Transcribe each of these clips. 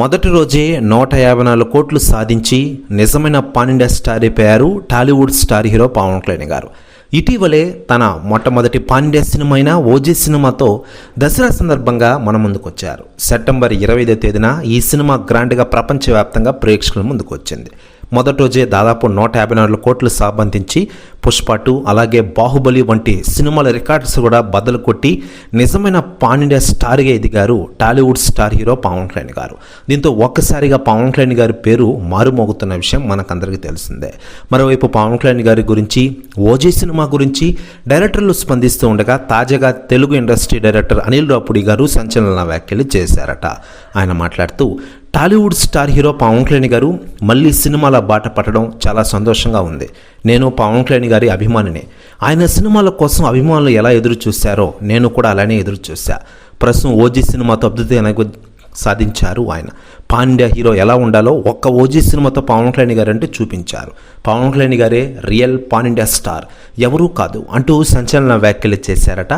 మొదటి రోజే నూట యాభై నాలుగు కోట్లు సాధించి నిజమైన పాన్ స్టార్ అయిపోయారు Tollywood star hero Pawan Kalyan garu. ఇటీవలే తన మొట్టమొదటి పాన్ సినిమా అయిన ఓజీ సినిమాతో దసరా సందర్భంగా మన ముందుకొచ్చారు. సెప్టెంబర్ ఇరవై ఐదో తేదీన ఈ సినిమా గ్రాండ్గా ప్రపంచవ్యాప్తంగా ప్రేక్షకుల ముందుకు వచ్చింది మొదటి రోజే దాదాపు నూట యాభై నాలుగు కోట్లు సంబంధించి పుష్ప టూ అలాగే బాహుబలి వంటి సినిమాల రికార్డ్స్ కూడా బద్దలు కొట్టి నిజమైన పాన్ స్టార్గా ఎదిగారు Tollywood star hero Pawan Kalyan garu. దీంతో ఒక్కసారిగా పవన్ కళ్యాణ్ గారి పేరు మారుమోగుతున్న విషయం మనకందరికీ తెలిసిందే. మరోవైపు పవన్ కళ్యాణ్ గారి గురించి ఓజీ సినిమా గురించి డైరెక్టర్లు స్పందిస్తూ ఉండగా తాజాగా తెలుగు ఇండస్ట్రీ డైరెక్టర్ అనిల్ రాపుడి గారు సంచలన వ్యాఖ్యలు చేశారట. ఆయన మాట్లాడుతూ టాలీవుడ్ స్టార్ హీరో పవన్ కళ్యాణ్ గారు మళ్ళీ సినిమాల బాట పట్టడం చాలా సంతోషంగా ఉంది. నేను పవన్ కళ్యాణ్ గారి అభిమానిని. ఆయన సినిమాల కోసం అభిమానులు ఎలా ఎదురు చూశారో నేను కూడా అలానే ఎదురు చూశా. ప్రస్తుతం ఓజీ సినిమాతో అద్భుతమైన సాధించారు ఆయన. పాండ్య హీరో ఎలా ఉండాలో ఒక్క ఓజీ సినిమాతో పవన్ కళ్యాణ్ గారు అంటే చూపించారు. పవన్ కళ్యాణ్ గారే రియల్ పాన్ ఇండియా స్టార్. ఎవరూ కాదు అంటూ సంచలన వ్యాఖ్యలు చేశారట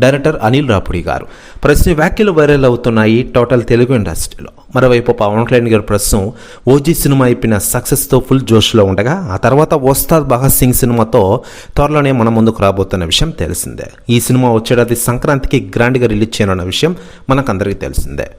డైరెక్టర్ అనిల్ రాపుడి గారు. ప్రశ్న వ్యాఖ్యలు వైరల్ అవుతున్నాయి. టోటల్ తెలుగు ఇండస్ట్రీలో. మరోవైపు పవన్ కళ్యాణ్ గారు ప్రస్తుతం ఓజీ సినిమా అయిపోయిన సక్సెస్తో ఫుల్ జోష్లో ఉండగా ఆ తర్వాత వస్తాద్ భగత్ సింగ్ సినిమాతో త్వరలోనే మన ముందుకు రాబోతున్న విషయం తెలిసిందే. ఈ సినిమా వచ్చేటది సంక్రాంతికి గ్రాండ్గా రిలీజ్ చేయనున్న విషయం మనకందరికీ తెలిసిందే.